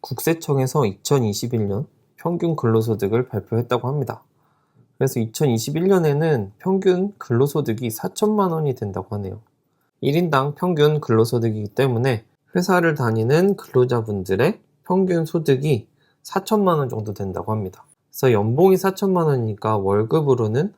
국세청에서 2021년 평균 근로소득을 발표했다고 합니다. 그래서 2021년에는 평균 근로소득이 4천만 원이 된다고 하네요. 1인당 평균 근로소득이기 때문에 회사를 다니는 근로자분들의 평균 소득이 4천만 원 정도 된다고 합니다. 그래서 연봉이 4천만 원이니까 월급으로는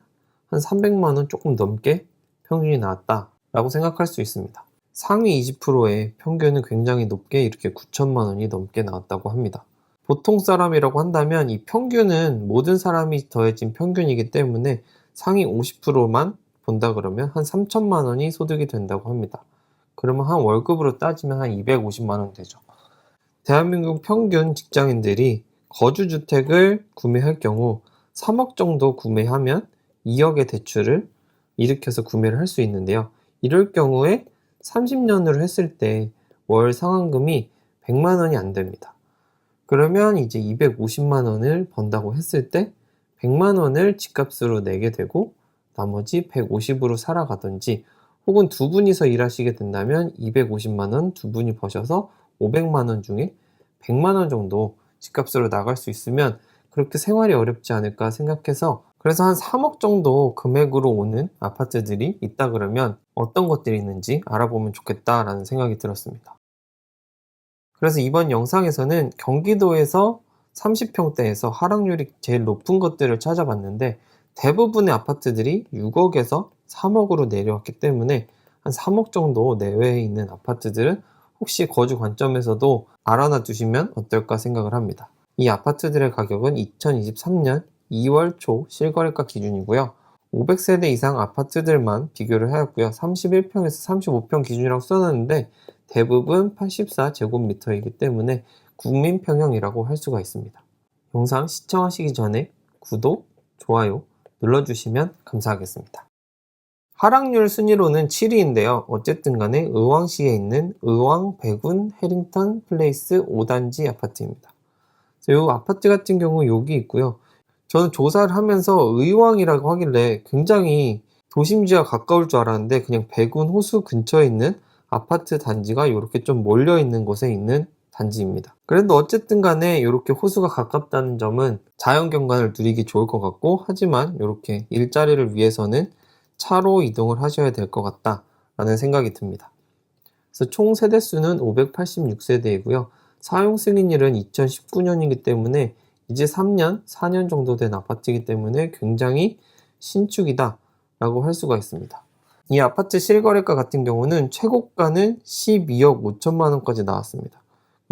한 300만 원 조금 넘게 평균이 나왔다라고 생각할 수 있습니다. 상위 20%의 평균은 굉장히 높게 이렇게 9천만 원이 넘게 나왔다고 합니다. 보통 사람이라고 한다면 이 평균은 모든 사람이 더해진 평균이기 때문에 상위 50%만 본다 그러면 한 3천만 원이 소득이 된다고 합니다. 그러면 한 월급으로 따지면 한 250만 원 되죠. 대한민국 평균 직장인들이 거주주택을 구매할 경우 3억 정도 구매하면 2억의 대출을 일으켜서 구매를 할 수 있는데요. 이럴 경우에 30년으로 했을 때 월 상환금이 100만 원이 안 됩니다. 그러면 이제 250만 원을 번다고 했을 때 100만 원을 집값으로 내게 되고 나머지 150으로 살아가든지 혹은 두 분이서 일하시게 된다면 250만 원 두 분이 버셔서 500만 원 중에 100만 원 정도 집값으로 나갈 수 있으면 그렇게 생활이 어렵지 않을까 생각해서 그래서 한 3억 정도 금액으로 오는 아파트들이 있다 그러면 어떤 것들이 있는지 알아보면 좋겠다라는 생각이 들었습니다. 그래서 이번 영상에서는 경기도에서 30평대에서 하락률이 제일 높은 것들을 찾아봤는데 대부분의 아파트들이 6억에서 3억으로 내려왔기 때문에 한 3억 정도 내외에 있는 아파트들은 혹시 거주 관점에서도 알아놔 두시면 어떨까 생각을 합니다. 이 아파트들의 가격은 2023년 2월 초 실거래가 기준이고요. 500세대 이상 아파트들만 비교를 하였고요. 31평에서 35평 기준이라고 써놨는데 대부분 84제곱미터이기 때문에 국민평형이라고 할 수가 있습니다. 영상 시청하시기 전에 구독, 좋아요 눌러주시면 감사하겠습니다. 하락률 순위로는 7위인데요. 어쨌든 간에 의왕시에 있는 의왕 백운 해링턴 플레이스 5단지 아파트입니다. 이 아파트 같은 경우 여기 있고요. 저는 조사를 하면서 의왕이라고 하길래 굉장히 도심지와 가까울 줄 알았는데 그냥 백운 호수 근처에 있는 아파트 단지가 이렇게 좀 몰려 있는 곳에 있는 단지입니다. 그래도 어쨌든 간에 이렇게 호수가 가깝다는 점은 자연 경관을 누리기 좋을 것 같고 하지만 이렇게 일자리를 위해서는 차로 이동을 하셔야 될 것 같다라는 생각이 듭니다. 그래서 총 세대수는 586세대이고요. 사용 승인일은 2019년이기 때문에 이제 3년, 4년 정도 된 아파트이기 때문에 굉장히 신축이다 라고 할 수가 있습니다. 이 아파트 실거래가 같은 경우는 최고가는 12억 5천만 원까지 나왔습니다.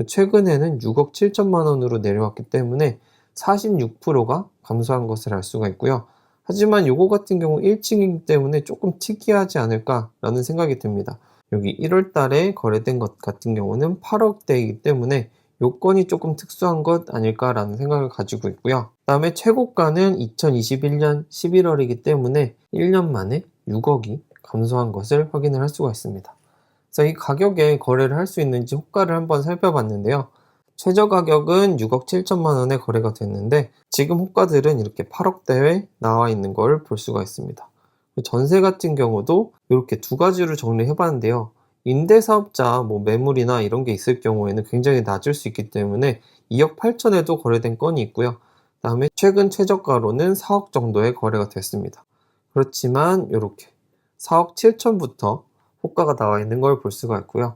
최근에는 6억 7천만 원으로 내려왔기 때문에 46%가 감소한 것을 알 수가 있고요. 하지만 요거 같은 경우 1층이기 때문에 조금 특이하지 않을까라는 생각이 듭니다. 여기 1월 달에 거래된 것 같은 경우는 8억대이기 때문에 요건이 조금 특수한 것 아닐까라는 생각을 가지고 있고요. 그 다음에 최고가는 2021년 11월이기 때문에 1년 만에 6억이 감소한 것을 확인을 할 수가 있습니다. 그래서 이 가격에 거래를 할 수 있는지 호가를 한번 살펴봤는데요. 최저 가격은 6억 7천만 원에 거래가 됐는데 지금 호가들은 이렇게 8억대에 나와 있는 걸 볼 수가 있습니다. 전세 같은 경우도 이렇게 두 가지로 정리해 봤는데요. 임대사업자 뭐 매물이나 이런 게 있을 경우에는 굉장히 낮을 수 있기 때문에 2억 8천에도 거래된 건이 있고요. 그 다음에 최근 최저가로는 4억 정도에 거래가 됐습니다. 그렇지만 이렇게 4억 7천부터 호가가 나와 있는 걸 볼 수가 있고요.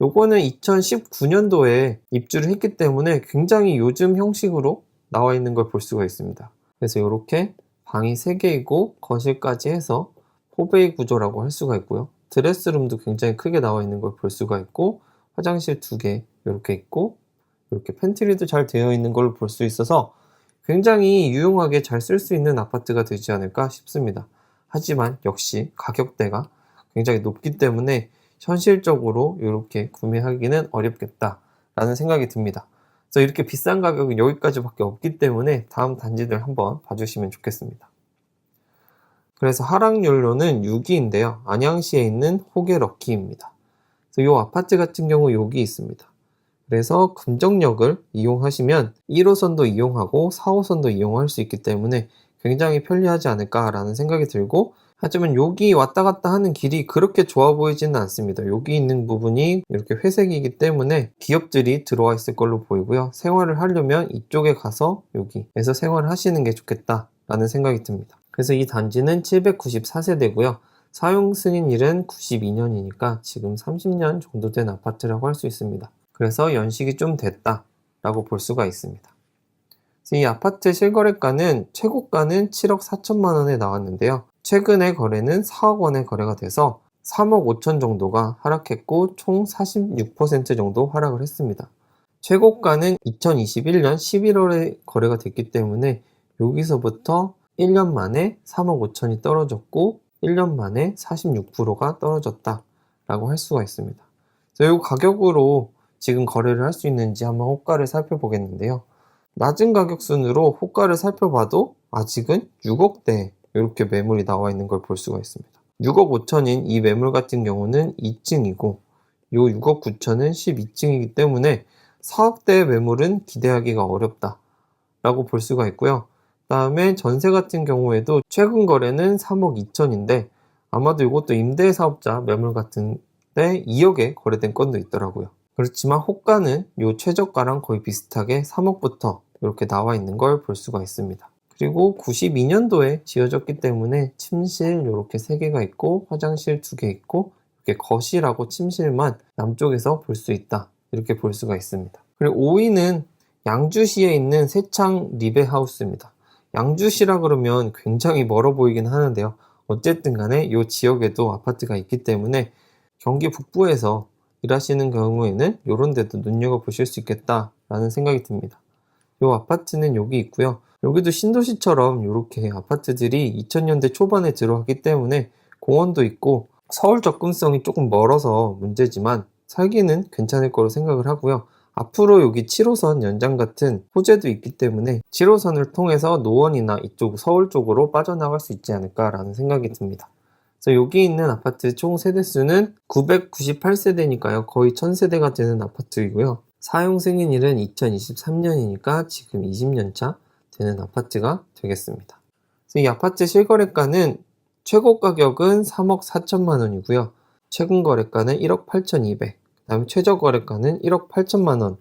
요거는 2019년도에 입주를 했기 때문에 굉장히 요즘 형식으로 나와 있는 걸 볼 수가 있습니다. 그래서 이렇게 방이 3개이고 거실까지 해서 포베이 구조라고 할 수가 있고요. 드레스룸도 굉장히 크게 나와 있는 걸 볼 수가 있고 화장실 2개 이렇게 있고 이렇게 팬트리도 잘 되어 있는 걸 볼 수 있어서 굉장히 유용하게 잘 쓸 수 있는 아파트가 되지 않을까 싶습니다. 하지만 역시 가격대가 굉장히 높기 때문에 현실적으로 이렇게 구매하기는 어렵겠다라는 생각이 듭니다. 그래서 이렇게 비싼 가격은 여기까지밖에 없기 때문에 다음 단지들 한번 봐주시면 좋겠습니다. 그래서 하락률로는 6위인데요. 안양시에 있는 호계 럭키입니다. 그래서 이 아파트 같은 경우 여기 있습니다. 그래서 금정역을 이용하시면 1호선도 이용하고 4호선도 이용할 수 있기 때문에 굉장히 편리하지 않을까라는 생각이 들고 하지만 여기 왔다 갔다 하는 길이 그렇게 좋아 보이지는 않습니다. 여기 있는 부분이 이렇게 회색이기 때문에 기업들이 들어와 있을 걸로 보이고요. 생활을 하려면 이쪽에 가서 여기에서 생활을 하시는 게 좋겠다라는 생각이 듭니다. 그래서 이 단지는 794세대고요. 사용 승인일은 92년이니까 지금 30년 정도 된 아파트라고 할 수 있습니다. 그래서 연식이 좀 됐다라고 볼 수가 있습니다. 이 아파트 실거래가는 최고가는 7억 4천만 원에 나왔는데요. 최근의 거래는 4억 원에 거래가 돼서 3억 5천 정도가 하락했고 총 46% 정도 하락을 했습니다. 최고가는 2021년 11월에 거래가 됐기 때문에 여기서부터 1년 만에 3억 5천이 떨어졌고 1년 만에 46%가 떨어졌다 라고 할 수가 있습니다. 그래서 이 가격으로 지금 거래를 할 수 있는지 한번 호가를 살펴보겠는데요. 낮은 가격 순으로 호가를 살펴봐도 아직은 6억대 이렇게 매물이 나와 있는 걸 볼 수가 있습니다. 6억 5천인 이 매물 같은 경우는 2층이고 요 6억 9천은 12층이기 때문에 4억대 매물은 기대하기가 어렵다 라고 볼 수가 있고요. 다음에 전세 같은 경우에도 최근 거래는 3억 2천인데 아마도 이것도 임대사업자 매물 같은데 2억에 거래된 건도 있더라고요. 그렇지만 호가는 요 최저가랑 거의 비슷하게 3억부터 이렇게 나와 있는 걸 볼 수가 있습니다. 그리고 92년도에 지어졌기 때문에 침실 이렇게 3개가 있고 화장실 2개 있고 이렇게 거실하고 침실만 남쪽에서 볼 수 있다 이렇게 볼 수가 있습니다. 그리고 5위는 양주시에 있는 세창 리베하우스입니다. 양주시라 그러면 굉장히 멀어 보이긴 하는데요. 어쨌든 간에 이 지역에도 아파트가 있기 때문에 경기 북부에서 일하시는 경우에는 이런 데도 눈여겨보실 수 있겠다라는 생각이 듭니다. 이 아파트는 여기 있고요. 여기도 신도시처럼 이렇게 아파트들이 2000년대 초반에 들어왔기 때문에 공원도 있고 서울 접근성이 조금 멀어서 문제지만 살기는 괜찮을 거로 생각을 하고요. 앞으로 여기 7호선 연장 같은 호재도 있기 때문에 7호선을 통해서 노원이나 이쪽 서울 쪽으로 빠져나갈 수 있지 않을까라는 생각이 듭니다. 그래서 여기 있는 아파트 총 세대수는 998세대니까요. 거의 1000세대가 되는 아파트이고요. 사용 승인일은 2023년이니까 지금 20년 차 되는 아파트가 되겠습니다. 이 아파트 실거래가는 최고 가격은 3억 4천만 원이고요. 최근 거래가는 1억 8,200. 그다음 최저 거래가는 1억 8천만 원.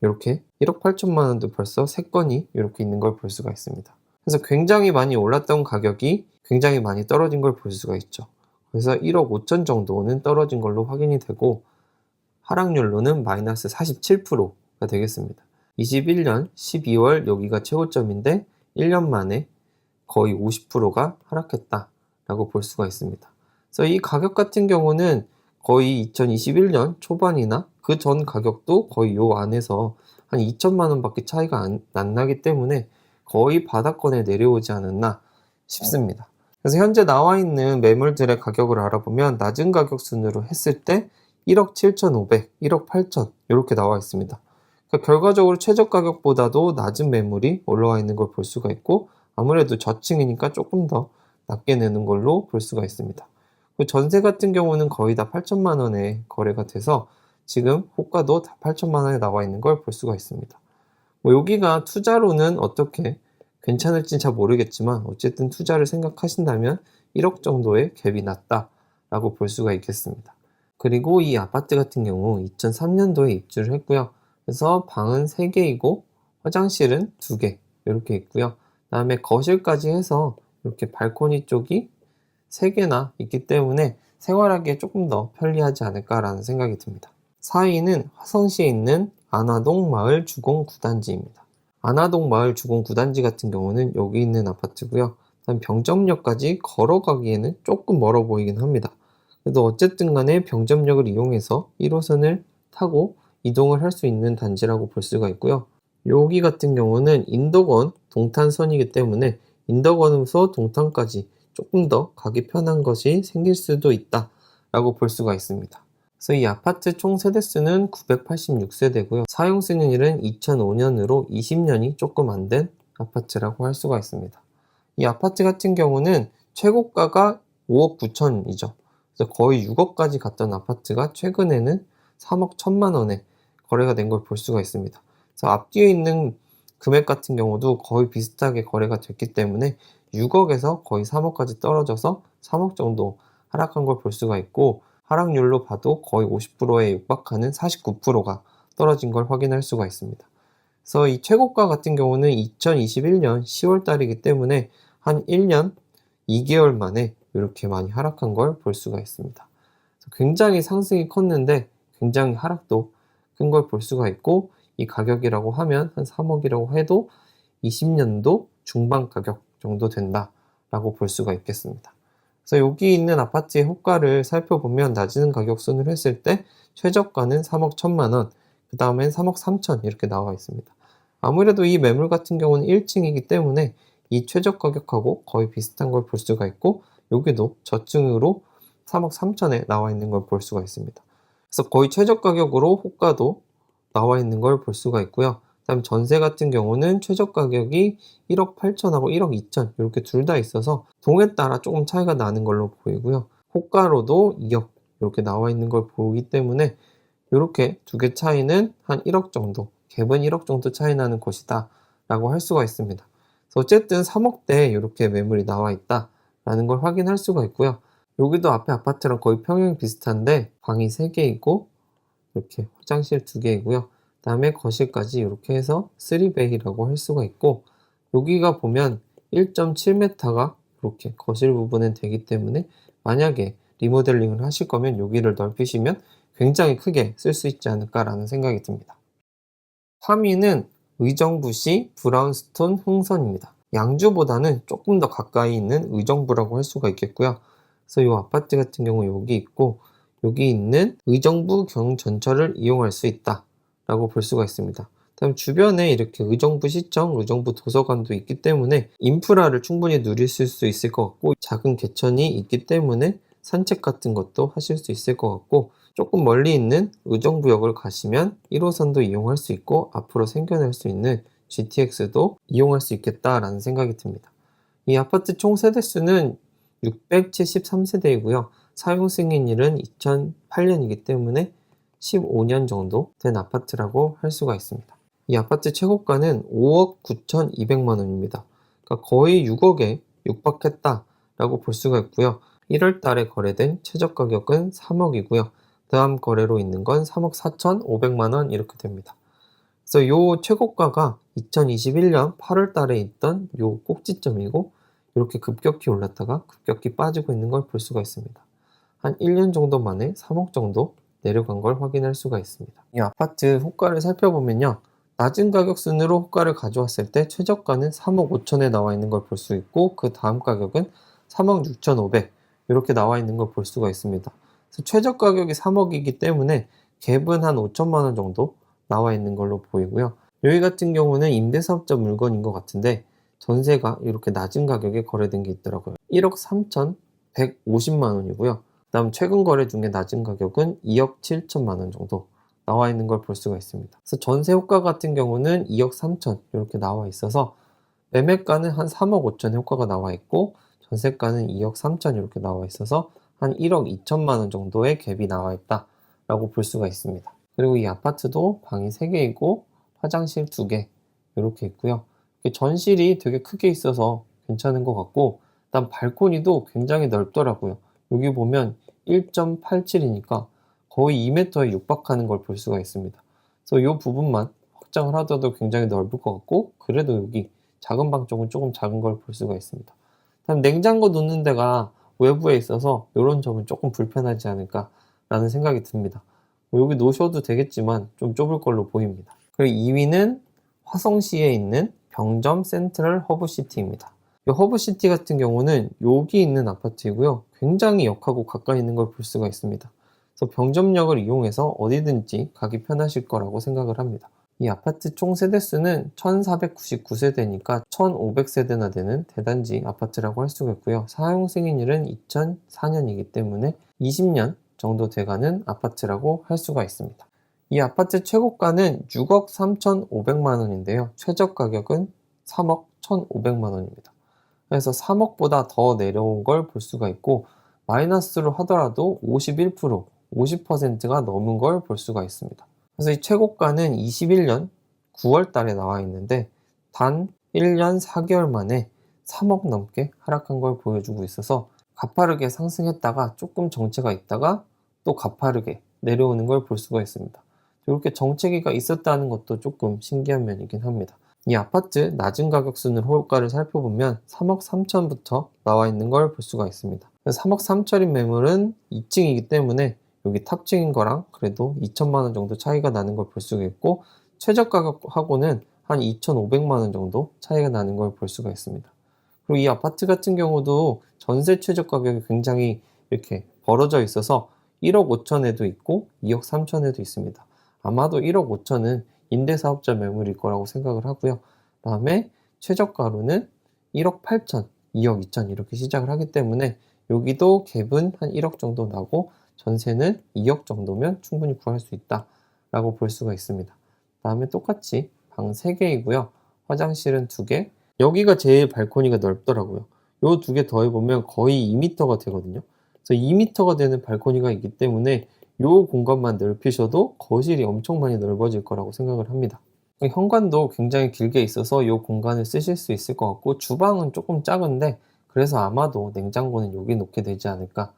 이렇게 1억 8천만 원도 벌써 3건이 이렇게 있는 걸 볼 수가 있습니다. 그래서 굉장히 많이 올랐던 가격이 굉장히 많이 떨어진 걸 볼 수가 있죠. 그래서 1억 5천 정도는 떨어진 걸로 확인이 되고 하락률로는 마이너스 47%가 되겠습니다. 21년 12월 여기가 최고점인데 1년 만에 거의 50%가 하락했다라고 볼 수가 있습니다. 그래서 이 가격 같은 경우는 거의 2021년 초반이나 그 전 가격도 거의 요 안에서 한 2천만 원밖에 차이가 안, 안 나기 때문에 거의 바닥권에 내려오지 않았나 싶습니다. 그래서 현재 나와 있는 매물들의 가격을 알아보면 낮은 가격 순으로 했을 때 1억 7,500, 1억 8천 이렇게 나와 있습니다. 그러니까 결과적으로 최저 가격보다도 낮은 매물이 올라와 있는 걸 볼 수가 있고 아무래도 저층이니까 조금 더 낮게 내는 걸로 볼 수가 있습니다. 그 전세 같은 경우는 거의 다 8천만 원에 거래가 돼서 지금 호가도 다 8천만 원에 나와 있는 걸 볼 수가 있습니다. 뭐 여기가 투자로는 어떻게 괜찮을지는 잘 모르겠지만 어쨌든 투자를 생각하신다면 1억 정도의 갭이 낮다라고 볼 수가 있겠습니다. 그리고 이 아파트 같은 경우 2003년도에 입주를 했고요. 그래서 방은 3개이고 화장실은 2개 이렇게 있고요. 그다음에 거실까지 해서 이렇게 발코니 쪽이 3개나 있기 때문에 생활하기에 조금 더 편리하지 않을까라는 생각이 듭니다. 4위는 화성시에 있는 안화동 마을 주공 9단지입니다. 안화동 마을 주공 9단지 같은 경우는 여기 있는 아파트고요. 병점역까지 걸어가기에는 조금 멀어 보이긴 합니다. 그래도 어쨌든 간에 병점역을 이용해서 1호선을 타고 이동을 할 수 있는 단지라고 볼 수가 있고요. 여기 같은 경우는 인덕원 동탄선이기 때문에 인덕원에서 동탄까지 조금 더 가기 편한 것이 생길 수도 있다라고 볼 수가 있습니다. 그래서 이 아파트 총 세대수는 986세대고요. 사용 승인일은 2005년으로 20년이 조금 안 된 아파트라고 할 수가 있습니다. 이 아파트 같은 경우는 최고가가 5억 9천이죠. 그래서 거의 6억까지 갔던 아파트가 최근에는 3억 1천만 원에 거래가 된 걸 볼 수가 있습니다. 그래서 앞뒤에 있는 금액 같은 경우도 거의 비슷하게 거래가 됐기 때문에 6억에서 거의 3억까지 떨어져서 3억 정도 하락한 걸 볼 수가 있고 하락률로 봐도 거의 50%에 육박하는 49%가 떨어진 걸 확인할 수가 있습니다. 그래서 이 최고가 같은 경우는 2021년 10월 달이기 때문에 한 1년 2개월 만에 이렇게 많이 하락한 걸 볼 수가 있습니다. 굉장히 상승이 컸는데 굉장히 하락도 큰 걸 볼 수가 있고 이 가격이라고 하면 한 3억이라고 해도 20년도 중반 가격 정도 된다라고 볼 수가 있겠습니다. 그래서 여기 있는 아파트의 호가를 살펴보면 낮은 가격 순으로 했을 때 최저가는 3억 1천만 원, 그 다음엔 3억 3천 이렇게 나와 있습니다. 아무래도 이 매물 같은 경우는 1층이기 때문에 이 최저 가격하고 거의 비슷한 걸 볼 수가 있고 여기도 저층으로 3억 3천에 나와 있는 걸 볼 수가 있습니다. 그래서 거의 최저 가격으로 호가도 나와 있는 걸 볼 수가 있고요. 그다음 전세 같은 경우는 최저 가격이 1억 8천하고 1억 2천 이렇게 둘 다 있어서 동에 따라 조금 차이가 나는 걸로 보이고요. 호가로도 2억 이렇게 나와 있는 걸 보기 때문에 이렇게 두 개 차이는 한 1억 정도, 갭은 1억 정도 차이 나는 곳이다 라고 할 수가 있습니다. 어쨌든 3억대 이렇게 매물이 나와 있다 라는 걸 확인할 수가 있고요. 여기도 앞에 아파트랑 거의 평형이 비슷한데 방이 3개 있고 이렇게 화장실 2개이고요. 그 다음에 거실까지 이렇게 해서 3베이라고 할 수가 있고 여기가 보면 1.7m가 이렇게 거실 부분은 되기 때문에 만약에 리모델링을 하실 거면 여기를 넓히시면 굉장히 크게 쓸 수 있지 않을까라는 생각이 듭니다. 화미는 의정부시 브라운스톤 흥선입니다. 양주보다는 조금 더 가까이 있는 의정부라고 할 수가 있겠고요. 그래서 이 아파트 같은 경우 여기 있고 여기 있는 의정부 경전철을 이용할 수 있다 라고 볼 수가 있습니다. 다음 주변에 이렇게 의정부 시청, 의정부 도서관도 있기 때문에 인프라를 충분히 누릴 수 있을 것 같고 작은 개천이 있기 때문에 산책 같은 것도 하실 수 있을 것 같고 조금 멀리 있는 의정부역을 가시면 1호선도 이용할 수 있고 앞으로 생겨날 수 있는 GTX도 이용할 수 있겠다라는 생각이 듭니다. 이 아파트 총 세대수는 673세대이고요. 사용 승인일은 2008년이기 때문에 15년 정도 된 아파트라고 할 수가 있습니다. 이 아파트 최고가는 5억 9,200만 원입니다. 그러니까 거의 6억에 육박했다라고 볼 수가 있고요. 1월 달에 거래된 최저 가격은 3억이고요. 다음 거래로 있는 건 3억 4,500만 원 이렇게 됩니다. 그래서 요 최고가가 2021년 8월 달에 있던 요 꼭지점이고 이렇게 급격히 올랐다가 급격히 빠지고 있는 걸 볼 수가 있습니다. 한 1년 정도 만에 3억 정도 내려간 걸 확인할 수가 있습니다. 이 아파트 호가를 살펴보면요. 낮은 가격 순으로 호가를 가져왔을 때 최저가는 3억 5천에 나와 있는 걸 볼 수 있고 그 다음 가격은 3억 6,500 이렇게 나와 있는 걸 볼 수가 있습니다. 최저 가격이 3억이기 때문에 갭은 한 5천만 원 정도 나와 있는 걸로 보이고요. 여기 같은 경우는 임대사업자 물건인 것 같은데 전세가 이렇게 낮은 가격에 거래된 게 있더라고요. 1억 3,150만 원이고요. 다음 최근 거래 중에 낮은 가격은 2억 7천만 원 정도 나와 있는 걸 볼 수가 있습니다. 그래서 전세 효과 같은 경우는 2억 3천 이렇게 나와 있어서 매매가는 한 3억 5천 효과가 나와 있고 전세가는 2억 3천 이렇게 나와 있어서 한 1억 2천만 원 정도의 갭이 나와 있다라고 볼 수가 있습니다. 그리고 이 아파트도 방이 3개이고 화장실 2개 이렇게 있고요. 전실이 되게 크게 있어서 괜찮은 것 같고 일단 발코니도 굉장히 넓더라고요. 여기 보면 1.87이니까 거의 2m에 육박하는 걸 볼 수가 있습니다. 그래서 이 부분만 확장을 하더라도 굉장히 넓을 것 같고 그래도 여기 작은 방 쪽은 조금 작은 걸 볼 수가 있습니다. 다음 냉장고 놓는 데가 외부에 있어서 이런 점은 조금 불편하지 않을까라는 생각이 듭니다. 뭐 여기 놓으셔도 되겠지만 좀 좁을 걸로 보입니다. 그리고 2위는 화성시에 있는 병점 센트럴 허브시티입니다. 이 허브시티 같은 경우는 여기 있는 아파트이고요. 굉장히 역하고 가까이 있는 걸 볼 수가 있습니다. 그래서 병점역을 이용해서 어디든지 가기 편하실 거라고 생각을 합니다. 이 아파트 총 세대수는 1499세대니까 1500세대나 되는 대단지 아파트라고 할 수가 있고요. 사용 승인일은 2004년이기 때문에 20년 정도 돼가는 아파트라고 할 수가 있습니다. 이 아파트 최고가는 6억 3,500만 원인데요. 최저 가격은 3억 1,500만 원입니다. 그래서 3억보다 더 내려온 걸 볼 수가 있고 마이너스로 하더라도 51%, 50%가 넘은 걸 볼 수가 있습니다. 그래서 이 최고가는 21년 9월 달에 나와 있는데 단 1년 4개월 만에 3억 넘게 하락한 걸 보여주고 있어서 가파르게 상승했다가 조금 정체가 있다가 또 가파르게 내려오는 걸 볼 수가 있습니다. 이렇게 정체기가 있었다는 것도 조금 신기한 면이긴 합니다. 이 아파트 낮은 가격 순으로 호가를 살펴보면 3억 3천부터 나와 있는 걸 볼 수가 있습니다. 3억 3천인 매물은 2층이기 때문에 여기 탑층인 거랑 그래도 2천만 원 정도 차이가 나는 걸 볼 수가 있고 최저 가격하고는 한 2,500만 원 정도 차이가 나는 걸 볼 수가 있습니다. 그리고 이 아파트 같은 경우도 전세 최저 가격이 굉장히 이렇게 벌어져 있어서 1억 5천에도 있고 2억 3천에도 있습니다. 아마도 1억 5천은 임대사업자 매물일 거라고 생각을 하고요. 다음에 최저가로는 1억 8천, 2억 2천 이렇게 시작을 하기 때문에 여기도 갭은 한 1억 정도 나고 전세는 2억 정도면 충분히 구할 수 있다라고 볼 수가 있습니다. 다음에 똑같이 방 3개이고요. 화장실은 2개. 여기가 제일 발코니가 넓더라고요. 요 두 개 더해보면 거의 2m가 되거든요. 그래서 2m가 되는 발코니가 있기 때문에 요 공간만 넓히셔도 거실이 엄청 많이 넓어질 거라고 생각을 합니다. 현관도 굉장히 길게 있어서 이 공간을 쓰실 수 있을 것 같고 주방은 조금 작은데 그래서 아마도 냉장고는 여기 놓게 되지 않을까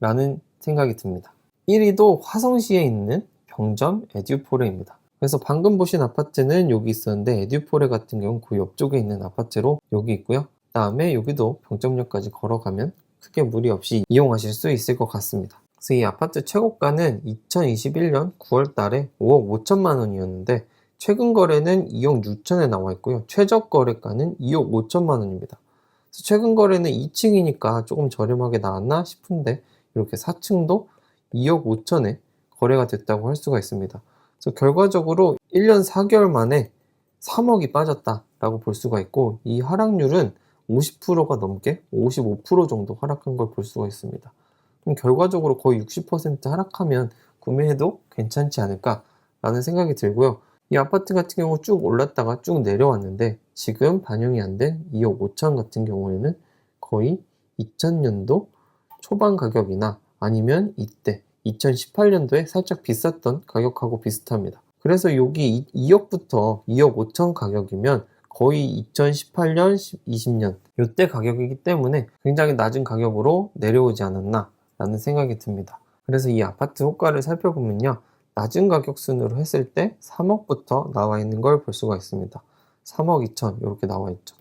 라는 생각이 듭니다. 1위도 화성시에 있는 병점 에듀포레입니다. 그래서 방금 보신 아파트는 여기 있었는데 에듀포레 같은 경우는 그 옆쪽에 있는 아파트로 여기 있고요. 다음에 여기도 병점역까지 걸어가면 크게 무리 없이 이용하실 수 있을 것 같습니다. 그래서 이 아파트 최고가는 2021년 9월 달에 5억 5천만 원이었는데 최근 거래는 2억 6천에 나와 있고요. 최저 거래가는 2억 5천만 원입니다. 최근 거래는 2층이니까 조금 저렴하게 나왔나 싶은데 이렇게 4층도 2억 5천에 거래가 됐다고 할 수가 있습니다. 그래서 결과적으로 1년 4개월 만에 3억이 빠졌다라고 볼 수가 있고 이 하락률은 50%가 넘게 55% 정도 하락한 걸 볼 수가 있습니다. 그럼 결과적으로 거의 60% 하락하면 구매해도 괜찮지 않을까라는 생각이 들고요. 이 아파트 같은 경우 쭉 올랐다가 쭉 내려왔는데 지금 반영이 안 된 2억 5천 같은 경우에는 거의 2000년도 초반 가격이나 아니면 이때 2018년도에 살짝 비쌌던 가격하고 비슷합니다. 그래서 여기 2억부터 2억 5천 가격이면 거의 2018년, 20년 이때 가격이기 때문에 굉장히 낮은 가격으로 내려오지 않았나 라는 생각이 듭니다. 그래서 이 아파트 호가를 살펴보면요. 낮은 가격 순으로 했을 때 3억부터 나와 있는 걸 볼 수가 있습니다. 3억 2천 이렇게 나와 있죠.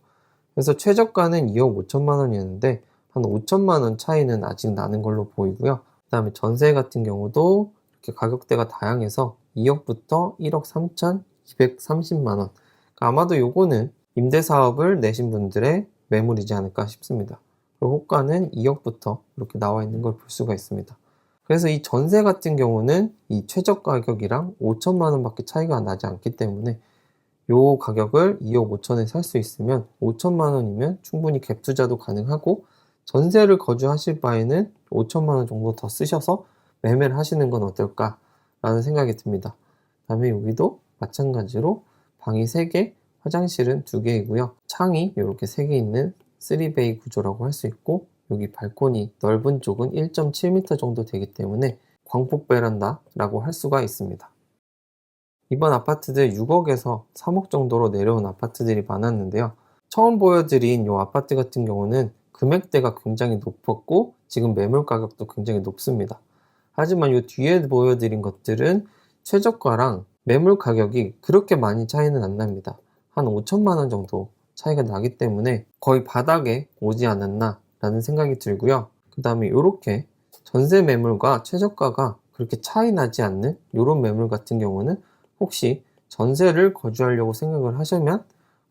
그래서 최저가는 2억 5천만 원이었는데 한 5천만 원 차이는 아직 나는 걸로 보이고요. 그 다음에 전세 같은 경우도 이렇게 가격대가 다양해서 2억부터 1억 3천 230만 원. 그러니까 아마도 요거는 임대 사업을 내신 분들의 매물이지 않을까 싶습니다. 그리고 호가는 2억부터 이렇게 나와 있는 걸 볼 수가 있습니다. 그래서 이 전세 같은 경우는 이 최저 가격이랑 5천만 원밖에 차이가 나지 않기 때문에 요 가격을 2억 5천에 살 수 있으면 5천만 원이면 충분히 갭 투자도 가능하고 전세를 거주하실 바에는 5천만 원 정도 더 쓰셔서 매매를 하시는 건 어떨까라는 생각이 듭니다. 다음에 여기도 마찬가지로 방이 3개, 화장실은 2개이고요. 창이 이렇게 3개 있는 3베이 구조라고 할 수 있고 여기 발코니 넓은 쪽은 1.7m 정도 되기 때문에 광폭 베란다라고 할 수가 있습니다. 이번 아파트들 6억에서 3억 정도로 내려온 아파트들이 많았는데요. 처음 보여드린 이 아파트 같은 경우는 금액대가 굉장히 높았고 지금 매물 가격도 굉장히 높습니다. 하지만 이 뒤에 보여드린 것들은 최저가랑 매물 가격이 그렇게 많이 차이는 안 납니다. 한 5천만 원 정도 차이가 나기 때문에 거의 바닥에 오지 않았나 라는 생각이 들고요. 그 다음에 이렇게 전세 매물과 최저가가 그렇게 차이 나지 않는 이런 매물 같은 경우는 혹시 전세를 거주하려고 생각을 하시면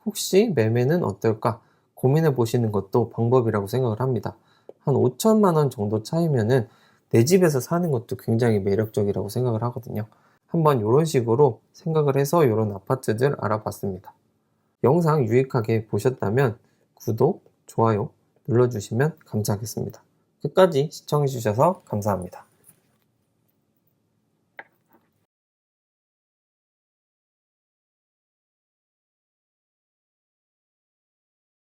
혹시 매매는 어떨까 고민해 보시는 것도 방법이라고 생각을 합니다. 한 5천만 원 정도 차이면은 내 집에서 사는 것도 굉장히 매력적이라고 생각을 하거든요. 한번 이런 식으로 생각을 해서 이런 아파트들 알아봤습니다. 영상 유익하게 보셨다면 구독, 좋아요 눌러주시면 감사하겠습니다. 끝까지 시청해주셔서 감사합니다.